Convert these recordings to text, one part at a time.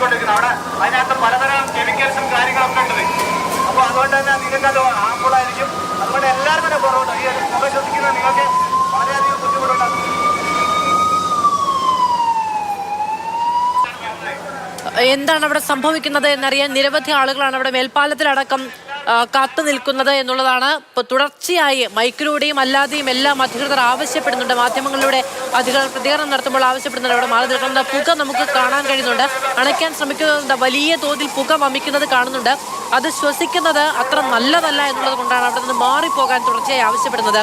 നടത്തിക്കൊണ്ടിരിക്കുന്നത്. അവിടെ അതിനകത്ത് പലതരം കെമിക്കൽസും കാര്യങ്ങളൊക്കെ ഉണ്ട്. അപ്പോൾ അതുകൊണ്ട് തന്നെ നിങ്ങൾക്ക് അത് ആകുമ്പോഴായിരിക്കും അതുകൊണ്ട് എല്ലാവരും തന്നെ കുറവുണ്ട് ഈ പുക ശ്വസിക്കുന്ന നിങ്ങൾക്ക് വളരെയധികം ബുദ്ധിമുട്ടുണ്ടാകും എന്താണ് അവിടെ സംഭവിക്കുന്നത് എന്നറിയാൻ നിരവധി ആളുകളാണ് അവിടെ മേൽപ്പാലത്തിലടക്കം കാത്തു നിൽക്കുന്നത് എന്നുള്ളതാണ്. ഇപ്പോൾ തുടർച്ചയായി മൈക്കിലൂടെയും അല്ലാതെയും എല്ലാം അധികൃതർ ആവശ്യപ്പെടുന്നുണ്ട്. മാധ്യമങ്ങളിലൂടെ അധികൃതർ പ്രതികരണം നടത്തുമ്പോൾ ആവശ്യപ്പെടുന്നുണ്ട്. അവിടെ മാറി നിൽക്കുന്ന പുക നമുക്ക് കാണാൻ കഴിയുന്നുണ്ട്. അണയ്ക്കാൻ ശ്രമിക്കുന്നുണ്ട് വലിയ തോതിൽ പുക വമിക്കുന്നത് കാണുന്നുണ്ട്. അത് ശ്വസിക്കുന്നത് അത്ര നല്ലതല്ല എന്നുള്ളത് കൊണ്ടാണ് അവിടെ നിന്ന് മാറിപ്പോകാൻ തുടർച്ചയായി ആവശ്യപ്പെടുന്നത്.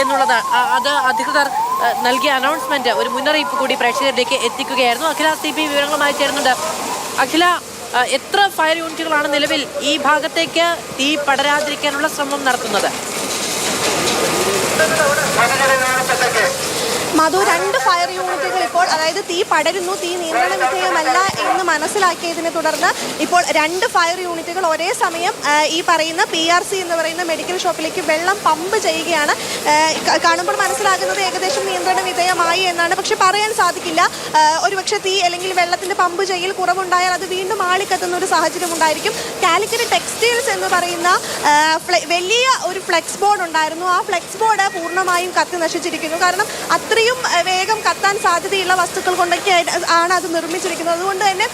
എന്നുള്ളത്. അത് അധികൃതർ നൽകിയ അനൗൺസ്മെന്റ് ഒരു മുന്നറിയിപ്പ് കൂടി പ്രേക്ഷകരിലേക്ക് എത്തിക്കുകയായിരുന്നു. അഖില സി വിവരങ്ങളുമായി ചേരുന്നുണ്ട്. അഖില എത്ര ഫയർ യൂണിറ്റുകളാണ് നിലവിൽ ഈ ഭാഗത്തേക്ക് തീ പടരാതിരിക്കാനുള്ള ശ്രമം നടത്തുന്നത്? മധു രണ്ട് ഫയർ യൂണിറ്റുകൾ ഇപ്പോൾ അതായത് തീ പടരുന്നു തീ നിയന്ത്രണ വിധേയമല്ല എന്ന് മനസ്സിലാക്കിയതിനെ തുടർന്ന് ഇപ്പോൾ രണ്ട് ഫയർ യൂണിറ്റുകൾ ഒരേ സമയം ഈ പറയുന്ന പി ആർ സി എന്ന് പറയുന്ന മെഡിക്കൽ ഷോപ്പിലേക്ക് വെള്ളം പമ്പ് ചെയ്യുകയാണ്. കാണുമ്പോൾ മനസ്സിലാകുന്നത് ഏകദേശം നിയന്ത്രണ വിധേയമായി എന്നാണ്. പക്ഷെ പറയാൻ സാധിക്കില്ല. ഒരുപക്ഷെ തീ അല്ലെങ്കിൽ വെള്ളത്തിന്റെ പമ്പ് ചെയ്യൽ കുറവുണ്ടായാൽ അത് വീണ്ടും ആളിക്കത്തുന്ന ഒരു സാഹചര്യം ഉണ്ടായിരിക്കും. കാലിക്കറ്റ് ടെക്സ്റ്റൈൽസ് എന്ന് പറയുന്ന വലിയ ഒരു ഫ്ലെക്സ് ബോർഡ് ഉണ്ടായിരുന്നു. ആ ഫ്ലെക്സ് ബോർഡ് പൂർണമായും കത്തി നശിച്ചിരിക്കുന്നു. കാരണം അത്രയും ആ, വേഗം കത്താൻ സാധ്യതയുള്ള വസ്തുക്കൾ കൊണ്ടൊക്കെ ആണ് അത് നിർമ്മിച്ചിരിക്കുന്നത്. അതുകൊണ്ട് തന്നെ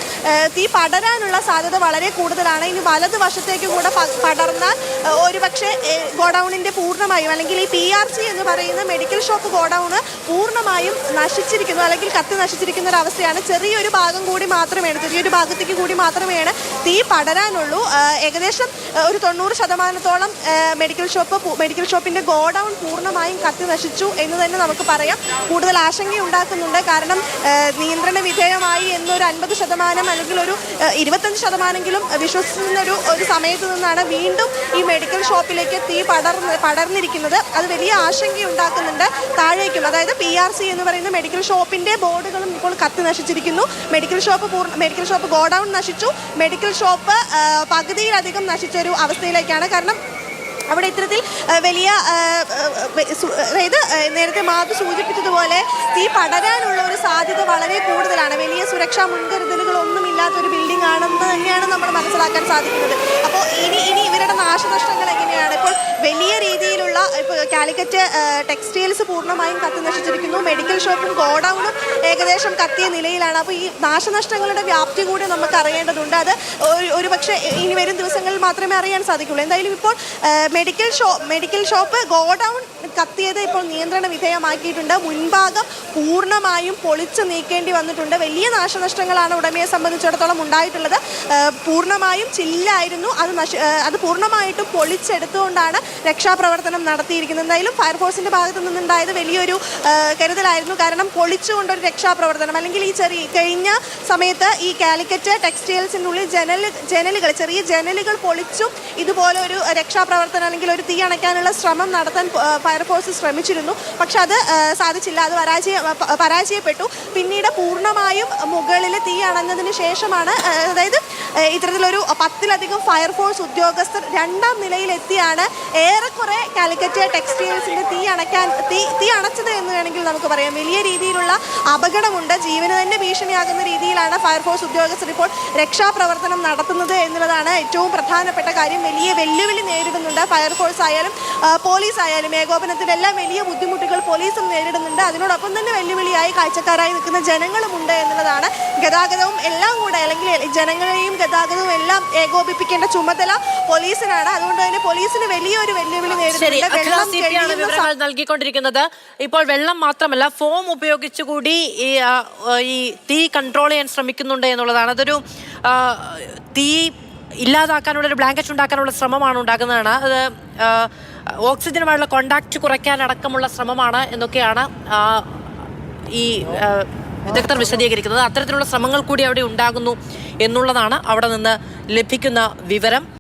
തീ പടരാനുള്ള സാധ്യത വളരെ കൂടുതലാണ്. ഇനി വലത് വശത്തേക്ക് കൂടെ പടർന്നാൽ ഒരു ഒരുപക്ഷെ ഗോഡൌണിന്റെ പൂർണമായും അല്ലെങ്കിൽ ഈ പി ആർ സി എന്ന് പറയുന്ന മെഡിക്കൽ ഷോപ്പ് ഗോഡൗണ് പൂർണമായും നശിച്ചിരിക്കുന്നു അല്ലെങ്കിൽ കത്തി നശിച്ചിരിക്കുന്ന ഒരു അവസ്ഥയാണ്. ചെറിയൊരു ഭാഗം കൂടി മാത്രമേ ചെറിയൊരു ഭാഗത്തേക്ക് കൂടി മാത്രമേയാണ് തീ പടരാനുള്ളൂ. ഏകദേശം ഒരു തൊണ്ണൂറ് ശതമാനത്തോളം മെഡിക്കൽ ഷോപ്പ് മെഡിക്കൽ ഷോപ്പിന്റെ ഗോഡൗൺ പൂർണമായും കത്തി നശിച്ചു എന്ന് തന്നെ നമുക്ക് പറയാം. കൂടുതൽ ആശങ്കയുണ്ടാക്കുന്നുണ്ട്. കാരണം നിയന്ത്രണ വിധേയമായി എന്നൊരു അൻപത് ശതമാനം അല്ലെങ്കിൽ ഒരു ഇരുപത്തഞ്ച് ശതമാനമെങ്കിലും വിശ്വസിക്കുന്ന ഒരു ഒരു സമയത്ത് നിന്നാണ് വീണ്ടും ഈ മെഡിക്കൽ ഷോപ്പിലേക്ക് തീ പടർന്ന് പടർന്നിരിക്കുന്നത്. അത് വലിയ ആശങ്കയുണ്ടാക്കുന്നുണ്ട് താഴേക്കും. അതായത് പി ആർ സി എന്ന് പറയുന്ന മെഡിക്കൽ ഷോപ്പിന്റെ ബോർഡുകളും ഇപ്പോൾ കത്തി നശിച്ചിരിക്കുന്നു. മെഡിക്കൽ ഷോപ്പ് പൂർണ മെഡിക്കൽ ഷോപ്പ് ഗോഡൗൺ നശിച്ചു. മെഡിക്കൽ ഷോപ്പ് പകുതിയിലധികം നശിച്ച ഒരു അവസ്ഥയിലേക്കാണ്. കാരണം അവിടെ ഇത്തരത്തിൽ വലിയ അതായത് നേരത്തെ മാധു സൂചിപ്പിച്ചതുപോലെ തീ പടരാനുള്ള ഒരു സാധ്യത വളരെ കൂടുതലാണ്. വലിയ സുരക്ഷാ മുൻകരുതലുകളൊന്നും ഇല്ലാത്ത ഒരു ബിൽഡിംഗ് ആണെന്ന് തന്നെയാണ് നമ്മൾ മനസ്സിലാക്കാൻ സാധിക്കുന്നത്. അപ്പോൾ നാശനഷ്ടങ്ങൾ എങ്ങനെയാണ്? ഇപ്പോൾ വലിയ രീതിയിലുള്ള ഇപ്പോൾ കാലിക്കറ്റ് ടെക്സ്റ്റൈൽസ് പൂർണമായും കത്തി നശിച്ചിരിക്കുന്നു. മെഡിക്കൽ ഷോപ്പും ഗോഡൌണും ഏകദേശം കത്തിയ നിലയിലാണ്. അപ്പോൾ ഈ നാശനഷ്ടങ്ങളുടെ വ്യാപ്തി കൂടി നമുക്ക് അറിയേണ്ടതുണ്ട്. അത് ഒരു- പക്ഷേ ഇനി വരും ദിവസങ്ങളിൽ മാത്രമേ അറിയാൻ സാധിക്കുള്ളൂ. എന്തായാലും ഇപ്പോൾ medical show medical shop godown കത്തിയത് ഇപ്പോൾ നിയന്ത്രണ വിധേയമാക്കിയിട്ടുണ്ട്. മുൻഭാഗം പൂർണമായും പൊളിച്ചു നീക്കേണ്ടി വന്നിട്ടുണ്ട്. വലിയ നാശനഷ്ടങ്ങളാണ് ഉടമയെ സംബന്ധിച്ചിടത്തോളം ഉണ്ടായിട്ടുള്ളത്. പൂർണമായും ചില്ലായിരുന്നു. അത് നശ അത് അത് പൂർണമായിട്ടും പൊളിച്ചെടുത്തുകൊണ്ടാണ് രക്ഷാപ്രവർത്തനം നടത്തിയിരിക്കുന്നത്. എന്തായാലും ഫയർഫോഴ്സിന്റെ ഭാഗത്തു നിന്നുണ്ടായത് വലിയൊരു കരുതലായിരുന്നു. കാരണം പൊളിച്ചുകൊണ്ടൊരു രക്ഷാപ്രവർത്തനം അല്ലെങ്കിൽ ഈ ചെറിയ കഴിഞ്ഞ സമയത്ത് ഈ കാലിക്കറ്റ് ടെക്സ്റ്റൈൽസിന്റെ ഉള്ളിൽ ജനൽ ജനലുകൾ ചെറിയ ജനലുകൾ പൊളിച്ചും ഇതുപോലെ ഒരു രക്ഷാപ്രവർത്തനം അല്ലെങ്കിൽ ഒരു തീ അണയ്ക്കാനുള്ള ശ്രമം നടത്താൻ ഫയർഫോഴ്സ് ശ്രമിച്ചിരുന്നു. പക്ഷെ അത് സാധിച്ചില്ല. അത് പരാജയ പരാജയപ്പെട്ടു. പിന്നീട് പൂർണമായും മുകളിൽ തീ അണഞ്ഞതിന് ശേഷമാണ് അതായത് ഇത്തരത്തിലൊരു പത്തിലധികം ഫയർഫോഴ്സ് ഉദ്യോഗസ്ഥർ രണ്ടാം നിലയിലെത്തിയാണ്. ഏറെക്കുറെ കാലിക്കറ്റ് ടെക്സ്റ്റൈൽസിന്റെ തീ അണയ്ക്കാൻ തീ തീ അണച്ചത് എന്ന് വേണമെങ്കിൽ നമുക്ക് പറയാം. വലിയ രീതിയിലുള്ള അപകടമുണ്ട്. ജീവന് തന്നെ ഭീഷണിയാകുന്ന രീതിയിലാണ് ഫയർഫോഴ്സ് ഉദ്യോഗസ്ഥർ ഇപ്പോൾ രക്ഷാപ്രവർത്തനം നടത്തുന്നത് എന്നുള്ളതാണ് ഏറ്റവും പ്രധാനപ്പെട്ട കാര്യം. വലിയ വെല്ലുവിളി നേരിടുന്നുണ്ട് ഫയർഫോഴ്സ് ആയാലും പോലീസ് ആയാലും ഏകോപനത്തിന്റെ എല്ലാം വലിയ ബുദ്ധിമുട്ടുകൾ പോലീസും നേരിടുന്നുണ്ട്. അതിനോടൊപ്പം തന്നെ വെല്ലുവിളിയായി കാഴ്ചക്കാരായി നിൽക്കുന്ന ജനങ്ങളുമുണ്ട് എന്നുള്ളതാണ് ഗതാഗതവും എല്ലാം കൂടെ അല്ലെങ്കിൽ ജനങ്ങളെയും ഗതാഗതവും എല്ലാം ഏകോപിപ്പിക്കേണ്ട ചുമതല പോലീസിനാണ്. അതുകൊണ്ട് തന്നെ പോലീസിന് വലിയൊരു വെല്ലുവിളി നേരിടുന്നുണ്ട്. വിവരങ്ങൾ നൽകിക്കൊണ്ടിരിക്കുന്നത്. ഇപ്പോൾ വെള്ളം മാത്രമല്ല ഫോം ഉപയോഗിച്ചുകൂടി ഈ ഈ തീ കൺട്രോൾ ചെയ്യാൻ ശ്രമിക്കുന്നുണ്ട് എന്നുള്ളതാണ്. അതൊരു തീ ഇല്ലാതാക്കാനുള്ള ഒരു ബ്ലാങ്കറ്റ് ഉണ്ടാക്കാനുള്ള ശ്രമമാണ് ഉണ്ടാക്കുന്നതാണ് അത് ഓക്സിജനുമായുള്ള കോണ്ടാക്ട് കുറയ്ക്കാനടക്കമുള്ള ശ്രമമാണ് എന്നൊക്കെയാണ് ഈ വിദഗ്ധർ വിശദീകരിക്കുന്നത്. അത്തരത്തിലുള്ള ശ്രമങ്ങൾ കൂടി അവിടെ ഉണ്ടാകുന്നു എന്നുള്ളതാണ് അവിടെ നിന്ന് ലഭിക്കുന്ന വിവരം.